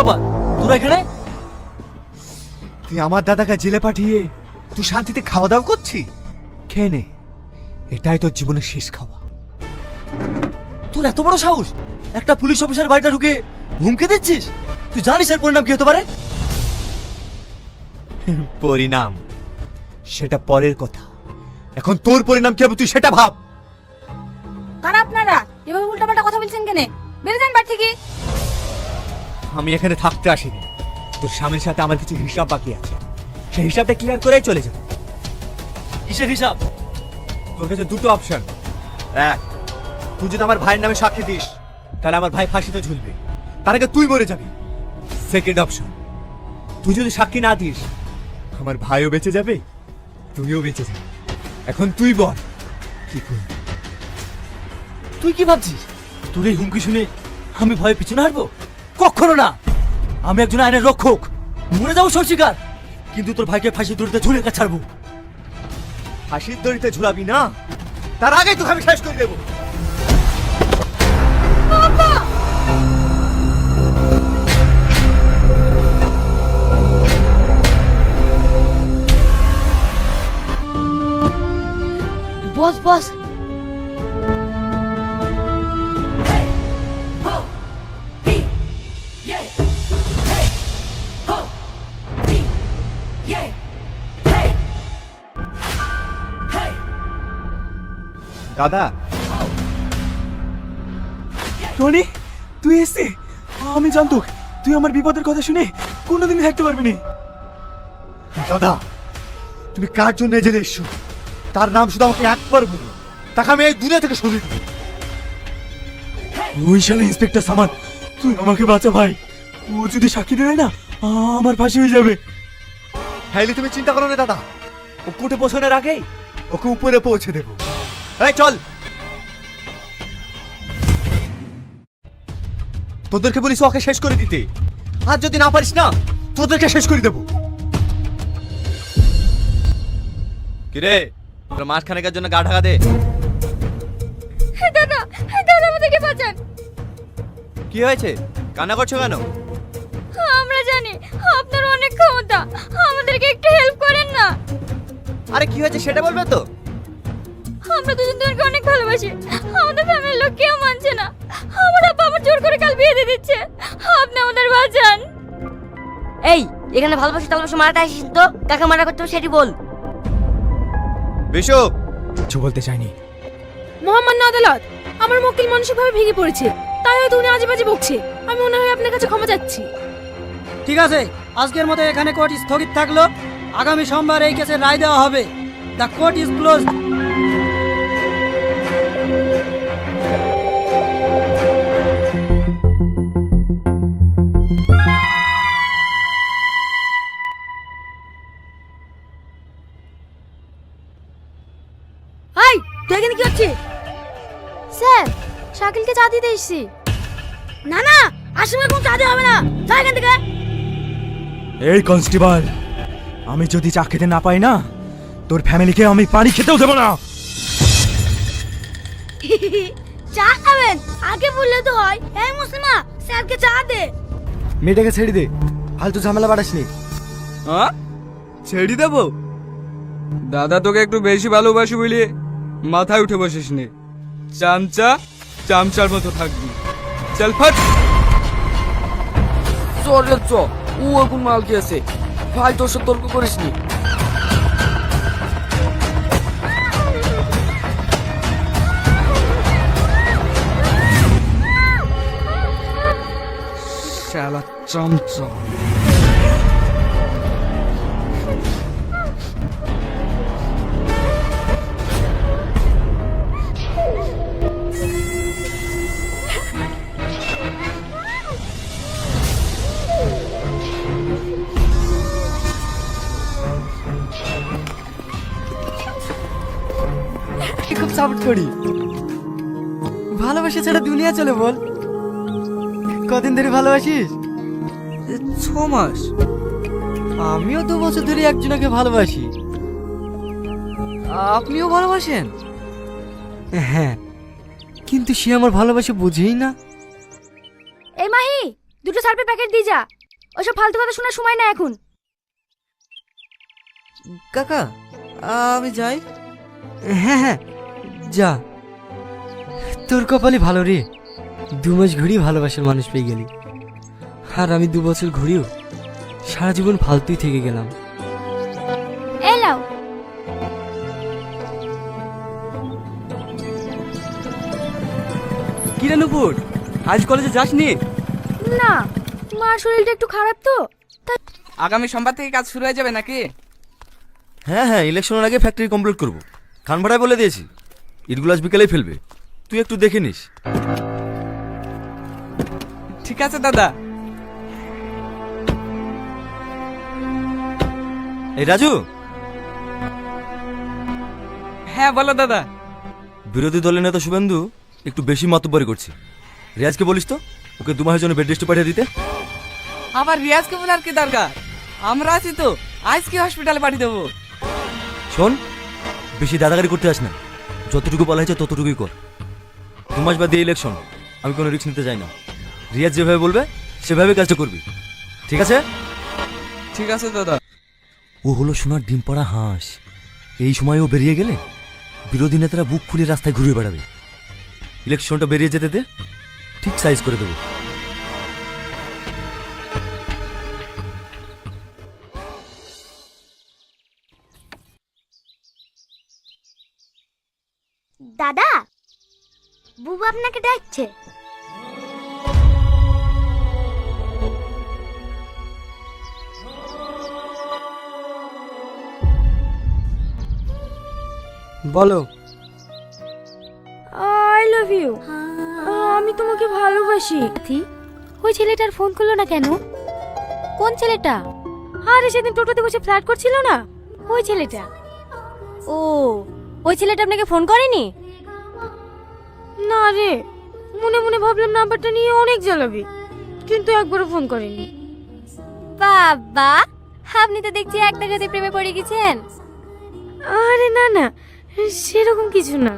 বাবা তোরা এখানে? তুই আমার দাদাকে জেলে পাঠিয়ে তুই শান্তিতে খাওয়া দাওয়া করছি খেয়ে নে এটাই তোর জীবনের শেষ খাওয়া। তোর এত বড় সাহস? একটা পুলিশ অফিসার বাড়িটা ঢুকে হুমকে দিচ্ছিস? তুই জানিস এর পরিণাম কি হতে পারে? পরিণাম সেটা পরের কথা। এখন তোর পরিণাম কি হবে তুই সেটা ভাব। কারা আপনারা? এভাবে উল্টাপাল্টা কথা বলছেন কেন? বেরিয়ে যান বাড়ি থেকে। আমি এখানে থাকতে আসিনি। তোর স্বামীর সাথে আমার কিছু হিসাব বাকি আছে। সেই হিসাবটা ক্লিয়ার করেই চলে যাব। কিসের হিসাব? তোর কাছে দুটো অপশন এক, তুই যদি আমার ভাইয়ের নামে সাক্ষী দিস, তাহলে আমার ভাই ফাঁসিতে ঝুলবে। তার আগে তুই মরে যাবি। সেকেন্ড অপশন তুই যদি সাক্ষী না দিস, আমার ভাইও বেঁচে যাবে, তুইও বেঁচে যাবে। এখন তুই বল, কি করবি? তুই কি ভাবছিস? তোর এই হুমকি শুনে আমি ভয়ে পিছনে হাঁটবো? কখনো না। আমি একজন আইনের রক্ষক। মরে যাব সরষিকার কিন্তু তোর ভাইকে ফাঁসি দড়িতে ঝুলে কাছে ছাড়বো। ফাঁসির দড়িতে ঝুলাবি না? তার আগেই তোকে আমি শেষ করে দেবো। বস বস দাদা। টনি তুই এসে আমি জানতো তুই আমার বিপদের কথা শুনে কোনোদিন থাকতে পারবি না। দাদা, তুমি কার জন্য জেলে এসছো? তার নাম শুধু আমাকে একবার বলো। তাকে আমি এই দুনিয়া থেকে সরিয়ে দেবো। ওই শালা ইন্সপেক্টর সামান তুই আমাকে বাঁচা ভাই। ও যদি সাক্ষী দেয় না, আমার ফাঁসি হয়ে যাবে। হাইলি তুমি চিন্তা করো না, দাদা। ও কোর্টে পৌঁছানোর আগেই ওকে উপরে পৌঁছে দেবো। এই চল। তোদেরকে বলিস ওকে শেষ করে দিতে। আর যদি না পারিস না তোদেরকে শেষ করে দেবো। কিরে তোর মাসখানেকের জন্য গা ঢাকা দে। দাদা দাদা আমাদেরকে বাঁচান। কি হয়েছে? কান্না করছ কেন? আমরা জানি আপনার অনেক ক্ষমতা। আমাদেরকে একটু হেল্প করেন না। আরে কি হয়েছে সেটা বলবে তো? আমরা দুজন তোমাকে অনেক ভালোবাসি। আমাদের ফ্যামিলির লোক কেউ মানছে না। আমার আব্বা আমার জোর করে কাল বিয়ে দিয়ে দিচ্ছে। আপনি আমাদের বাঁচান। এই এখানে ভালোবাসি টালোবাসি মারাটা আসিস তো? কাকে মারা করতে হবে সেটি বল। বিশু কিছু বলতে চাইনি। মোহাম্মদ আদালত আমার মক্কেল মানসিকভাবে ভেঙে পড়েছে। তাই হয়তো উনি আজে বাজে বকছে। আমি মনে হয় আপনার কাছে ক্ষমা চাচ্ছি। ঠিক আছে আজকের মতো এখানে কোর্ট স্থগিত থাকল। আগামী সোমবার এই কেসের রায় দেওয়া হবে। The court is closed. কি হচ্ছে স্যার শাকিলকে চা দিতে এসেছি। না না আসামে কোনো চা দেওয়া হবে না। যা এখান থেকে। এই কনস্টেবল আমি যদি চা খেতে না পাই না তোর ফ্যামিলিকে আমি পানি খেতেও দেবো না। চা খাবেন? আগে বললে তো হয় এই মুসলিমা স্যারকে চা দে। মেয়েটাকে ছেড়ে দে ফালতু ঝামেলা বাড়াসনি। হ্যাঁ? ছেড়ে দেবো? দাদা তোকে একটু বেশি ভালোবাসি বলে মাথায় উঠে বসিস নে। চামচা, চামচার মতো থাকবি। চল ফাট। চল রে, চ। ও এখন মাল খেয়েছে ভাই, তোর সাথে তর্ক করিস নি। শালা চামচা সাপোর্ট করি ভালোবাসা ছাড়া দুনিয়া চলে বল। কদিন ধরে ভালোবাসিস? ছ মাস। আমিও দু বছর ধরে একজনকে ভালোবাসি। আপনিও ভালোবাসেন? হ্যাঁ কিন্তু সে আমার ভালোবাসা বুঝেই না। এই মাহি দুটো সার্ফের প্যাকেট দিয়ে যা। ওসব ফালতু কথা শোনার সময় না এখন। কাকা আমি যাই। হ্যাঁ হ্যাঁ। যা। তোর কপালে ভালো রে। দু মাস ঘুরিয়ে ভালোবাসার মানুষ পেয়ে গেলি। আর আমি দু বছর ঘুরিও সারা জীবন ফালতুই থেকে গেলাম। এই লাও কিরে নুপুর? আজ কলেজে যাসনি? না মার শরীরটা একটু খারাপ তো। আগামী সোমবার থেকে কাজ শুরু হয়ে যাবে নাকি? হ্যাঁ হ্যাঁ ইলেকশনের আগে ফ্যাক্টরি কমপ্লিট করব। খান ভাড়ায় বলে দিয়েছি। ইটগুলো আজ বিকেলেই ফেলবে। তুই একটু দেখে নিস। ঠিক আছে দাদা। এই রাজু? হ্যাঁ বলো দাদা। বিরোধী দলের নেতা শুভেন্দু একটু বেশি মতব্বরি করছে। রিয়াজকে বলিস তো ওকে দু মাসের জন্য বেড রেস্টে পাঠিয়ে দিতে। আবার রিয়াজকে বলার কি দরকার? আমরা আছি তো আজকে হসপিটালে পাঠিয়ে দেবো। শোন বেশি দাদাগারি করতে আস না। যতটুকু বলা হয়েছে ততটুকুই কর। দু মাস বাদ দিয়ে ইলেকশন আমি কোনো রিস্ক নিতে চাই না। রিয়াজ যেভাবে বলবে সেভাবে কাজটা করবি। ঠিক আছে? ঠিক আছে দাদা। ও হলো সোনার ডিম পাড়া হাঁস। এই সময় ও বেরিয়ে গেলে বিরোধী নেতারা বুক ফুলিয়ে রাস্তায় ঘুরিয়ে বেড়াবে। ইলেকশনটা বেরিয়ে যেতে দে। ঠিক সাইজ করে দেবো। দাদা? বুবু আপনাকে ডাকছে। বলো। I love you. আমি তোমাকে ভালোবাসি। ওই ছেলেটার ফোন করল না কেন? কোন ছেলেটা? আরে সেদিন টোটোতে বসে ফ্ল্যাট করছিল না। ওই ছেলেটা। ও ওই ছেলেটা আপনাকে ফোন করেনি? না রে মনে মনে ভাবলাম নাম্বারটা নিয়ে অনেক জ্বালাবি কিন্তু একবারও ফোন করেনি। বাবা আপনি তো দেখছি একটা গাছে প্রেমে পড়ে গেছেন। আরে না না সেরকম কিছু না।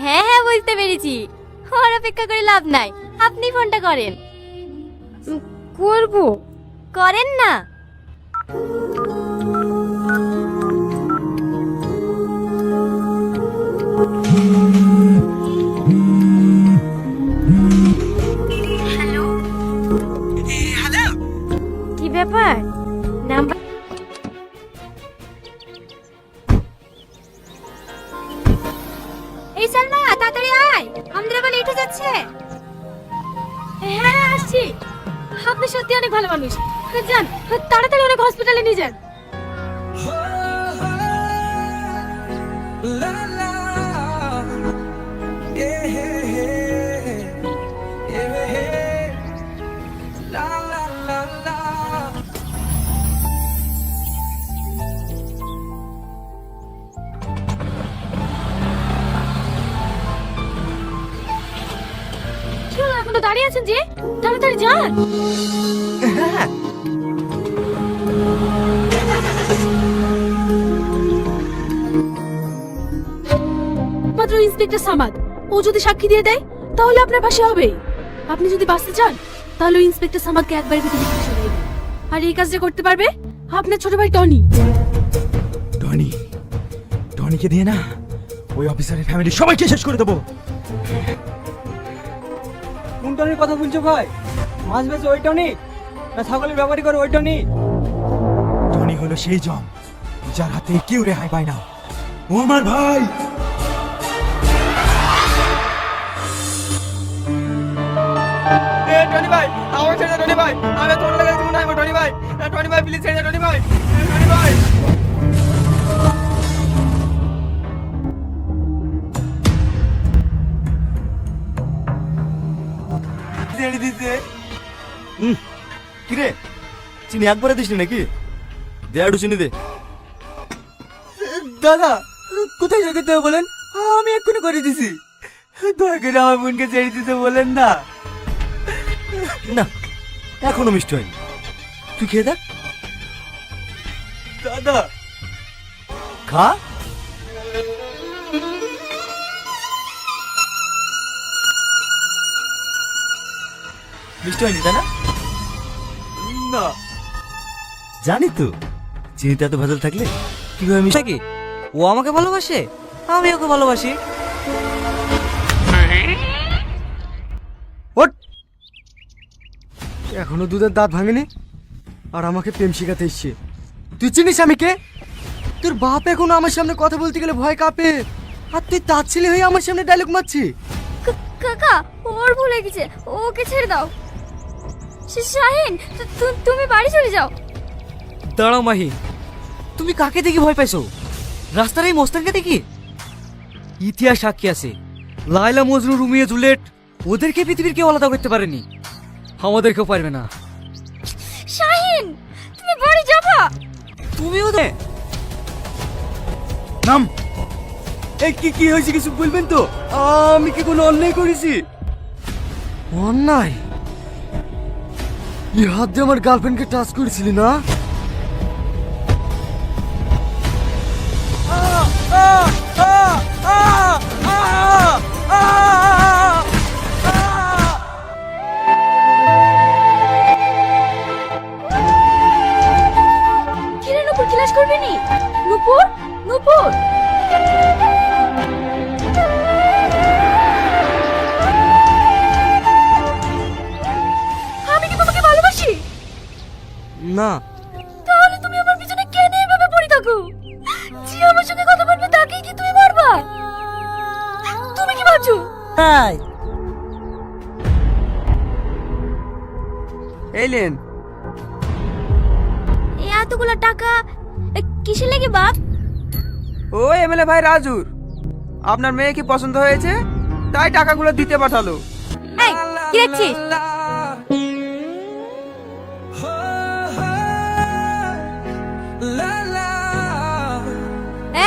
হ্যাঁ হ্যাঁ বুঝতে পেরেছি। ওর অপেক্ষা করে লাভ নাই আপনি ফোনটা করেন। করব। করেন না। হ্যালো ব্যাপার নাম্বার এই সালমা, তাড়াতাড়ি আয়। আমাদের আবার লেট হয়ে যাচ্ছে। হ্যাঁ আসছি। আপনি সত্যি অনেক ভালো মানুষ। যান, তাড়াতাড়ি অনেক হসপিটালে নিয়ে যান। দাঁড়িয়ে আছেন যে? তাড়াতাড়ি যান। মাত্র ইন্সপেক্টর সামাদ, ও যদি সাক্ষী দিয়ে দেয়, তাহলে আপনার পাশে হবে। আপনি যদি বাঁচতে চান, তাহলে ইন্সপেক্টর সামাদকে একবার ভিতরে সরিয়ে দিন আর এই কাজটা করতে পারবে আপনার ছোট ভাই টনি। টনি, টনিকে দিয়ে না, ওই অফিসারের ফ্যামিলি সবাইকে শেষ করে দেবো। কোন টনির কথা বলছো ভাই? মাছ বেছে ওই টনি? না ছাগলের ব্যাপারই করে ওই টনি? টনি হলো সেই জম যার হাতে কেউ রেহাই পায় না। ও আমার ভাই! টনি ভাই আমার ছেড়ে টনি ভাই আমি তোমার লাগে জীবন টনি ভাই। টনি ভাই প্লিজ ছেড়ে টনি ভাই। টনি ভাই। দিতে কিরে? চিনি একবারে দিস নাকি? দে একটু চিনি দে। দাদা, কোথায় বলেন? আমি এক্ষুনি করে দিছি। দয়া করে আমার বোনকে ছেড়ে দিতে বলেন না। না, এখনও মিষ্টি হয়নি। তুই খেয়ে দেখ। দাদা, খা। মিষ্টি হয়নি তাই না? না। জানি তো। চিনিতে এত ভেজাল থাকলে কীভাবে মিষ্টি কি? ও আমাকে ভালোবাসে? আমি ওকে ভালোবাসি। ওট! এখনও দুধের দাঁত ভাঙেনি? আর আমাকে প্রেম শিখাতে এসছে। তুই চিনিস আমি কে? তোর বাপ এখনও আমার সামনে কথা বলতে গেলে ভয় কাঁপে। আর তুই তার ছেলে হয়ে আমার সামনে ডায়লগ মারছি কাকা ওর ভুল গেছে। ওকে ছেড়ে দাও। শাহিন তুমি বাড়ি চলে যাও। দাঁড়াও মাহি তুমি কাকে দেখি ভয় পাইছো? রাস্তার এই মোস্তানকে দেখি। ইতিহাস সাক্ষী আছে। লাইলা মজনু রুমিয়ে জুলেট ওদেরকে পৃথিবীর কেউ আলাদা করতে পারেনি। আমাদেরকেও পারবে না। শাহিন তুমি বাড়ি যাবা। তুমি ওদের নাম। এই কি কি হয়েছে কিছু বলবেন তো? আমি কি কোনো অন্যায় করেছি? অন্যায়? এই হাত দিয়ে আমার গার্লফ্রেন্ডকে টাচ করেছিলি না কিরে নুপুর ক্লাস করবে নি নুপুর নুপুর ভাই রাজুর আপনার মেয়ে কি পছন্দ হয়েছে? তাই টাকাগুলো দিতে পাঠালো। এই কি দেখছিস?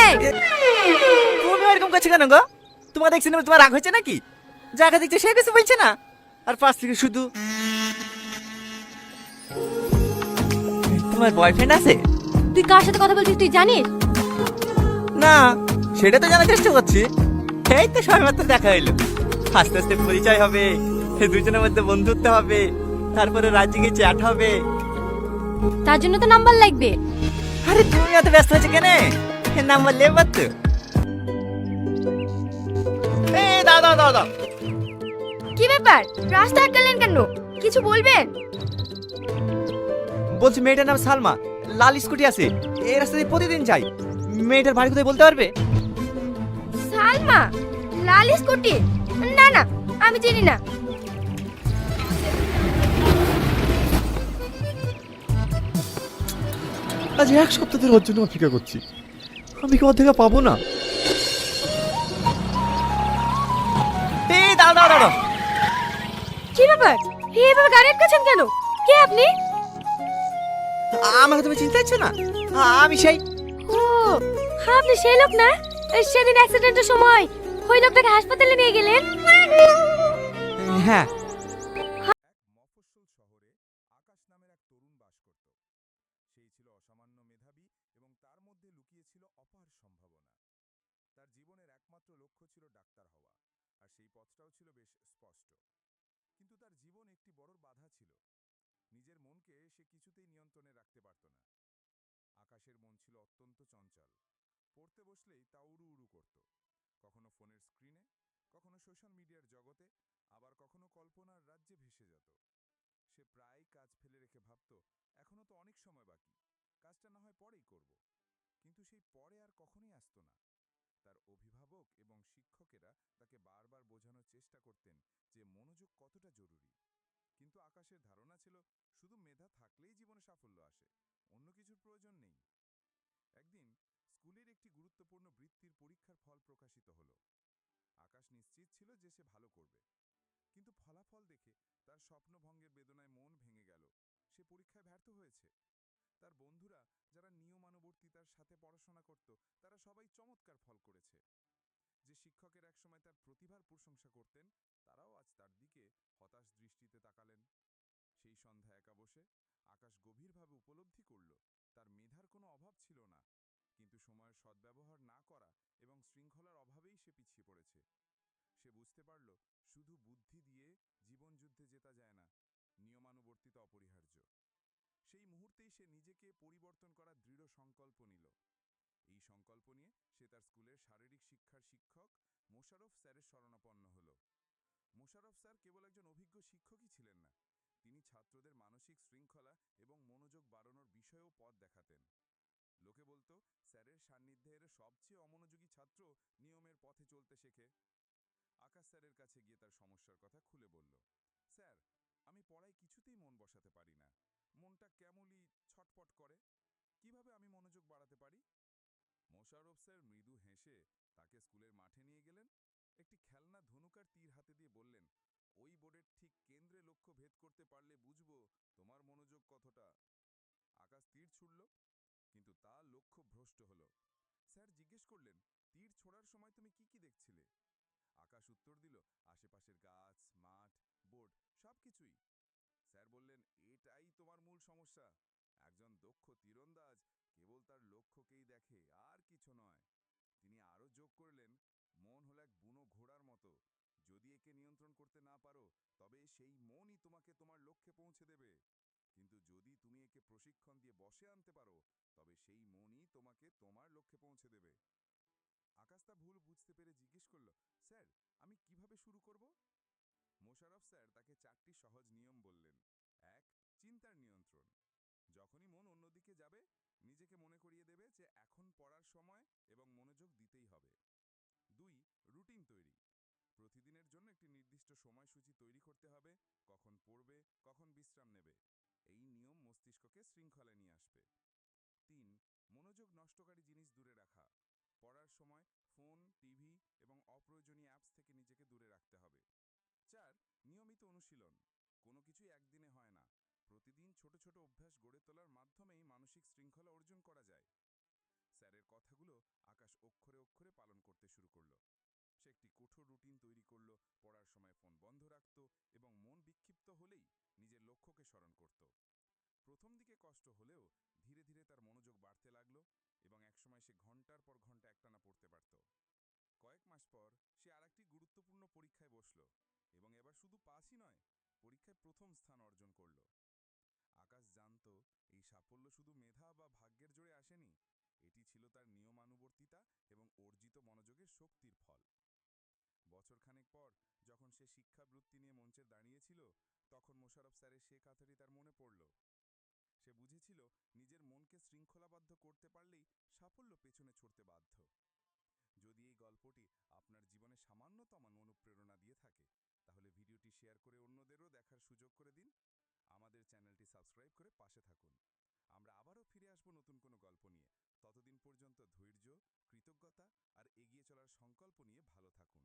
এই। তুমি এরকম করছ কেন গো? তোমার দেখছি না তোমার রাগ হয়েছে নাকি? যাকে দেখছে সে কিছু বলছে না? আর পাশ থেকে শুধু তোমার বয়ফ্রেন্ড আছে? তুই কার সাথে কথা বলছিস তুই জানিস? না সেটা তো জানার চেষ্টা করছি। এই তো সবাই মাত্র দেখা হইল। আস্তে আস্তে পরিচয় হবে দুজনের মধ্যে বন্ধুত্ব হবে তারপরে রাজ্যে চ্যাট হবে। তার জন্য তো নাম্বার লাগবে। আরে তুমি এত ব্যস্ত হয়েছে কেন? নাম্বার লেবার তো এই দাও দাও দাও দাও। কি ব্যাপার? রাস্তা আটকালেন কেন? কিছু বলবেন? বলছি মেয়েটার নাম সালমা। লাল স্কুটি আছে। এই রাস্তা দিয়ে প্রতিদিন যাই। মেয়েটার বাড়ি কোথায় বলতে পারবে? সালমা লাল স্কুটি। না না আমি চিনি না। আজ এক সপ্তাহ ধরে ওর জন্য অপেক্ষা করছি। আমি কি ওর থেকে পাবো না? এই দাও দাও দাও কি ব্যাপার? এইভাবে গাড়ি আটকাছেন কেন? কে আপনি? আমাকে তুমি চিনতে পারছ না? আমি সেই আপনি সেই লোক না? সেদিন অ্যাক্সিডেন্টের সময় ওই লোকটাকে হাসপাতালে নিয়ে গেলেন? হ্যাঁ। মন ছিল অত্যন্ত চঞ্চল পড়তে বসলেই তা উড়ু উড়ু করত। কখনো ফোনের স্ক্রিনে, কখনো সোশ্যাল মিডিয়ার জগতে, আবার কখনো কল্পনার রাজ্যে ভেসে যেত। সে প্রায় কাজ ফেলে রেখে ভাবত, এখনও তো অনেক সময় বাকি, কাজটা না হয় পরেই করব। কিন্তু সেই পরে আর কখনোই আসতো না। তার অভিভাবক এবং শিক্ষকেরা তাকে বারবার বোঝানোর চেষ্টা করতেন যে মনোযোগ কতটা জরুরি। কিন্তু আকাশের ধারণা ছিল, শুধু মেধা থাকলেই জীবনে সাফল্য আসে, অন্য কিছুর প্রয়োজন নেই। একদিন গুরুত্বপূর্ণ বৃত্তির পরীক্ষার ফল প্রকাশিত হলো। আকাশ নিশ্চিত ছিল যে সে ভালো করবে। কিন্তু ফলাফল দেখে তার স্বপ্নভঙ্গের বেদনায় মন ভেঙে গেল। সে পরীক্ষায় ব্যর্থ হয়েছে। তার বন্ধুরা যারা সাথে পড়াশোনা করত, তারা সবাই চমৎকার ফল করেছে। যে শিক্ষকের একসময় তার প্রতিভার প্রশংসা করতেন, তারাও আজ তার দিকে হতাশ দৃষ্টিতে তাকালেন। সেই সন্ধ্যা একা বসে আকাশ গভীরভাবে উপলব্ধি করল, তার মেধার কোনো অভাব ছিল না। কিন্তু সময়ের সদ্ব্যবহার না করা এবং শৃঙ্খলার অভাবেই সে পিছিয়ে পড়েছে। সে বুঝতে পারল, শুধু বুদ্ধি দিয়ে জীবন যুদ্ধে জেতা যায় না, নিয়মানুবর্তিতা অপরিহার্য। সেই মুহূর্তেই সে নিজেকে পরিবর্তন করার দৃঢ় সংকল্প নিল। এই সংকল্প নিয়ে সে তার স্কুলের শারীরিক শিক্ষার শিক্ষক মোশারফ স্যারের শরণাপন্ন হল। মোশারফ স্যার কেবল একজন অভিজ্ঞ শিক্ষকই ছিলেন না, তিনি ছাত্রদের মানসিক শৃঙ্খলা এবং মনোযোগ বাড়ানোর বিষয়েও পথ দেখাতেন। লোকে বলতো স্যারের সবচেয়ে অমনোযোগী ছাত্র নিয়মের পথে চলতে শেখে। আকাশ স্যারের কাছে গিয়ে তার সমস্যার কথা খুলে বলল, স্যার, আমি পড়ায় কিছুতেই মন বসাতে পারি না। মনটা কেমনই ছটপট করে? কীভাবে আমি মনোযোগ বাড়াতে পারি? মোশারফ স্যার মৃদু হেসে তাকে স্কুলের মাঠে নিয়ে গেলেন। একটি খেলনা ধনুকার তীর হাতে দিয়ে বললেন, ওই বোর্ডের ঠিক কেন্দ্রে লক্ষ্য ভেদ করতে পারলে বুঝব তোমার মনোযোগ কতটা। আকাশ তীর ছুড়ল, কিন্তু তা লক্ষ্য ভ্রষ্ট হলো। স্যার জিজ্ঞেস করলেন, তীর ছোড়ার সময় তুমি কি কি দেখছিলে? আকাশ উত্তর দিল, আশেপাশের গাছ, মাঠ বোর্ড সব কিছুই। স্যার বললেন, এটাই তোমার মূল সমস্যা। একজন দক্ষ তীরন্দাজ কেবল তার লক্ষ্যকেই দেখে, আর কিছু নয়। তিনি আরও যোগ করলেন, মন হলো এক বুনো ঘোড়ার মতো। যদি একে নিয়ন্ত্রণ করতে না পারো, তবে সেই মনই তোমাকে তোমার লক্ষ্যে পৌঁছে দেবে। কিন্তু যদি তুমি একে প্রশিক্ষণ দিয়ে বসে আনতে পারো তবে সেই মনই তোমাকে তোমার লক্ষ্যে পৌঁছে দেবে। আকাশ তা ভুল বুঝতে পেরে জিজ্ঞেস করল, স্যার, আমি কীভাবে শুরু করব? মোশারফ স্যার তাকে চারটি সহজ নিয়ম বললেন। এক, চিন্তার নিয়ন্ত্রণ। যখনই মন অন্যদিকে যাবে, নিজেকে মনে করিয়ে দেবে যে এখন পড়ার সময় এবং মনোযোগ দিতেই হবে। দুই, রুটিন তৈরি। প্রতিদিনের জন্য একটি নির্দিষ্ট সময়সূচি তৈরি করতে হবে, কখন পড়বে, কখন বিশ্রাম নেবে। এই নিয়ম মস্তিষ্ককে শৃঙ্খলায় নিয়ে আসবে। মনোযোগ নষ্টকারী জিনিস দূরে রাখা। পড়ার সময় ফোন, টিভি এবং অপ্রয়োজনীয় অ্যাপস থেকে নিজেকে দূরে রাখতে হবে। চার, নিয়মিত অনুশীলন। কোনো কিছুই একদিনে হয় না। প্রতিদিন ছোট ছোট অভ্যাস গড়ে তোলার মাধ্যমেই মানসিক শৃঙ্খলা অর্জন করা যায়। স্যারের কথাগুলো আকাশ অক্ষরে অক্ষরে পালন করতে শুরু করল। সে একটি কঠোর রুটিন তৈরি করল, পড়ার সময় ফোন বন্ধ রাখত এবং মন বিক্ষিপ্ত হলেই নিজের লক্ষ্যকে স্মরণ করত। প্রথম দিকে কষ্ট হলেও ধীরে ধীরে তার মনোযোগ বাড়তে লাগল এবং একসময় সে ঘণ্টার পর ঘণ্টা একটানা পড়তে পারত। কয়েক মাস পর সে আরেকটি গুরুত্বপূর্ণ পরীক্ষায় বসল এবং এবার শুধু নয়, পরীক্ষায় প্রথম স্থান অর্জন করল। আকাশ জানত, এই সাফল্য শুধু মেধা বা ভাগ্যের জোরে আসেনি, এটি ছিল তার নিয়মানুবর্তিতা এবং অর্জিত মনোযোগের শক্তির ফল। বছরখানেক পর যখন সে শিক্ষাবৃত্তি নিয়ে মঞ্চে দাঁড়িয়েছিল, তখন মোশারফ স্যারের সে কথাটি তার মনে পড়ল সে বুঝেছিল নিজের মনকে শৃঙ্খলাবদ্ধ করতে পারলেই সাফল্য পেছনে ছড়তে বাধ্য। যদি এই গল্পটি আপনার জীবনে সামান্যতম অনুপ্রেরণা দিয়ে থাকে, তাহলে ভিডিওটি শেয়ার করে অন্যদেরও দেখার সুযোগ করে দিন। আমাদের চ্যানেলটি সাবস্ক্রাইব করে পাশে থাকুন। আমরা আবারও ফিরে আসব নতুন কোনো গল্প নিয়ে। ততদিন পর্যন্ত ধৈর্য, কৃতজ্ঞতা আর এগিয়ে চলার সংকল্প নিয়ে ভালো থাকুন।